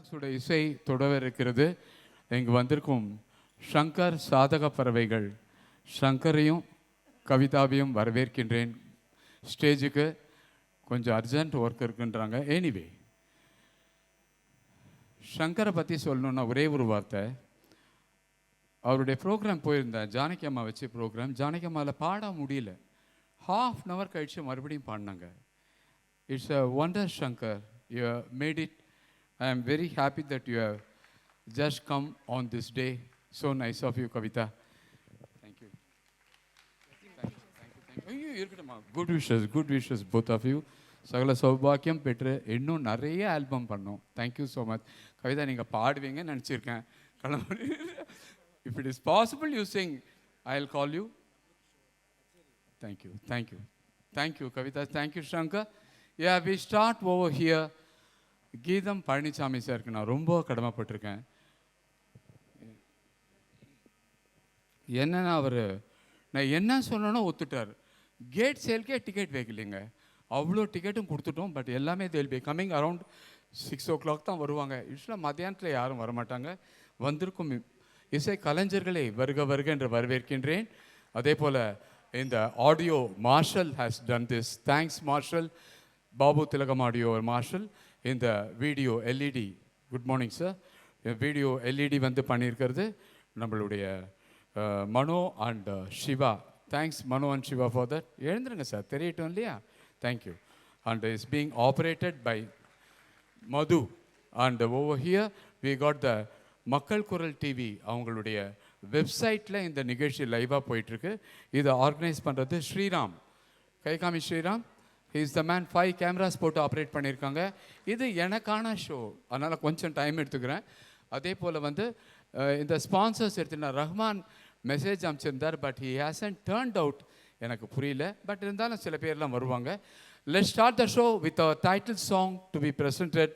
லிரிக்ஸோட இசை தொடரவிருக்கிறது இங்கு வந்திருக்கும் ஷங்கர் சாதக பறவைகள். ஷங்கரையும் கவிதாவையும் வரவேற்கின்றேன். ஸ்டேஜுக்கு கொஞ்சம் அர்ஜென்ட் ஒர்க் இருக்குன்றாங்க. எனிவே ஷங்கரை பற்றி சொல்லணுன்னா ஒரே ஒரு வார்த்தை. அவருடைய ப்ரோக்ராம் போயிருந்தேன். ஜானகி அம்மா வச்சு ப்ரோக்ராம் ஜானகி அம்மாவில் பாட முடியல. ஹாஃப் அன் ஹவர் கழித்து மறுபடியும் பாடினாங்க. It's a wonder Shankar you made it I am very happy that you have just come on this day so nice of you Kavitha thank you ஐயோ இருக்கட்டும்மா good wishes good wishes both of you சகல சௌபாக்கியம் பெற்று இன்னும் நிறைய album பண்ணோம். Thank you so much Kavitha நீங்கள் பாடுவீங்கன்னு நினச்சிருக்கேன். கிளம்பி. If it is possible you sing I will call you thank you thank you thank you Kavitha thank you Shankar yeah we start over here Geetham Palanisamy சாருக்கு நான் ரொம்ப கடமைப்பட்டிருக்கேன். என்னன்னா அவர் நான் என்ன சொன்னேனோ ஒத்துட்டார். Gate சேல்க்கே ticket வைக்கலைங்க. அவ்வளோ டிக்கெட்டும் கொடுத்துட்டோம் பட் எல்லாமே they'll be coming around six o'clock தான் வருவாங்க. யூஸ்வலாக மத்தியானத்தில் யாரும் வரமாட்டாங்க. வந்திருக்கும் இசை கலைஞர்களை வருக வருக என்று வரவேற்கின்றேன். அதே போல் இந்த audio marshal has done this thanks marshal Babu Thilagam audio marshal. இந்த video LED good morning sir video LED வந்து பண்ணியிருக்கிறது நம்மளுடைய Mano and Siva thanks Mano and Siva for that எழுந்துருங்க சார் தெரியட்டும் இல்லையா? Thank you and is being operated by Madhu and over here we got the Makkal Kural TV அவங்களுடைய வெப்சைட்டில் இந்த நிகழ்ச்சி லைவாக போயிட்டுருக்கு. இதை ஆர்கனைஸ் பண்ணுறது Sriram. கைகாமி Sriram. Is the man five cameras போட்டு ஆப்ரேட் பண்ணியிருக்காங்க. இது எனக்கான ஷோ அதனால் கொஞ்சம் டைம் எடுத்துக்கிறேன். அதே போல் வந்து இந்த ஸ்பான்சர்ஸ் எடுத்துனா Rahman message அனுப்பிச்சிருந்தார் but he hasn't turned out எனக்கு புரியல. பட் இருந்தாலும் சில பேர்லாம் வருவாங்க. Let start the show with a title song to be presented.